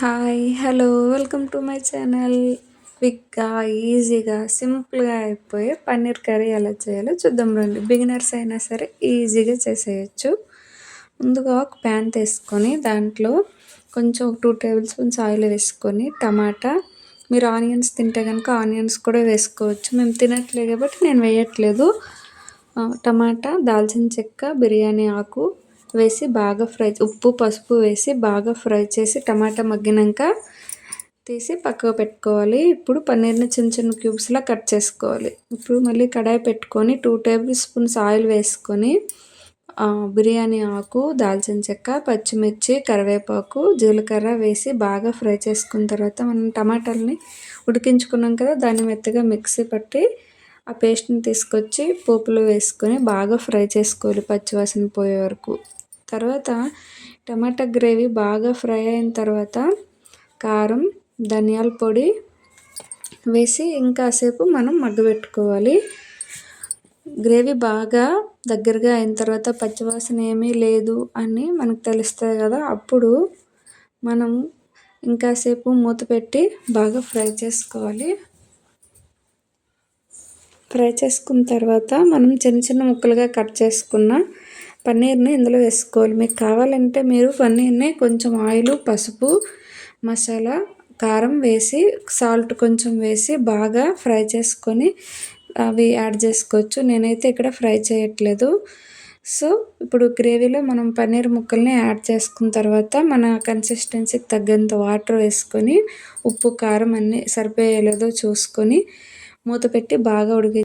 Hi hello welcome to my channel క్విక్గా ఈజీగా సింపుల్గా అయిపోయే పన్నీర్ కర్రీ ఎలా చేయాలో చూద్దాం రండి. బిగినర్స్ అయినా సరే ఈజీగా చేసేయచ్చు. ముందుగా ఒక ప్యాన్ తీసుకొని దాంట్లో కొంచెం ఒక టూ టేబుల్ స్పూన్స్ ఆయిల్ వేసుకొని టమాటా మీరు ఆనియన్స్ తింటే కనుక ఆనియన్స్ కూడా వేసుకోవచ్చు. మేము తినట్లేదు కాబట్టి నేను వేయట్లేదు. టమాటా దాల్చిన చెక్క బిర్యానీ ఆకు వేసి బాగా ఫ్రై ఉప్పు పసుపు వేసి బాగా ఫ్రై చేసి టమాటా మగ్గినాక తీసి పక్కకు పెట్టుకోవాలి. ఇప్పుడు పన్నీర్ని చిన్న చిన్న క్యూబ్స్లా కట్ చేసుకోవాలి. ఇప్పుడు మళ్ళీ కడాయి పెట్టుకొని టూ టేబుల్ స్పూన్స్ ఆయిల్ వేసుకొని బిర్యానీ ఆకు దాల్చిన చెక్క పచ్చిమిర్చి కరివేపాకు జీలకర్ర వేసి బాగా ఫ్రై చేసుకున్న తర్వాత మనం టమాటాలని ఉడికించుకున్నాం కదా దాన్ని మెత్తగా మిక్సీ పట్టి ఆ పేస్ట్ని తీసుకొచ్చి పోపులో వేసుకొని బాగా ఫ్రై చేసుకోవాలి పచ్చివాసన పోయే వరకు. తర్వాత టమాటా గ్రేవీ బాగా ఫ్రై అయిన తర్వాత కారం ధనియాల పొడి వేసి ఇంకాసేపు మనం మగ్గబెట్టుకోవాలి. గ్రేవీ బాగా దగ్గరగా అయిన తర్వాత పచ్చివాసన ఏమీ లేదు అని మనకు తెలుస్తుంది కదా అప్పుడు మనం ఇంకాసేపు మూత పెట్టి బాగా ఫ్రై చేసుకోవాలి. ఫ్రై చేసుకున్న తర్వాత మనం చిన్న చిన్న ముక్కలుగా కట్ చేసుకున్న పన్నీర్ని ఇందులో వేసుకోవాలి. మీకు కావాలంటే మీరు పన్నీర్ని కొంచెం ఆయిల్ పసుపు మసాలా కారం వేసి సాల్ట్ కొంచెం వేసి బాగా ఫ్రై చేసుకొని అవి యాడ్ చేసుకోవచ్చు. నేనైతే ఇక్కడ ఫ్రై చేయట్లేదు. సో ఇప్పుడు గ్రేవీలో మనం పన్నీర్ ముక్కల్ని యాడ్ చేసుకున్న తర్వాత మన కన్సిస్టెన్సీకి తగ్గంత వాటర్ వేసుకొని ఉప్పు కారం అన్నీ సరిపోయేలేదో చూసుకొని మూత పెట్టి బాగా ఉడికి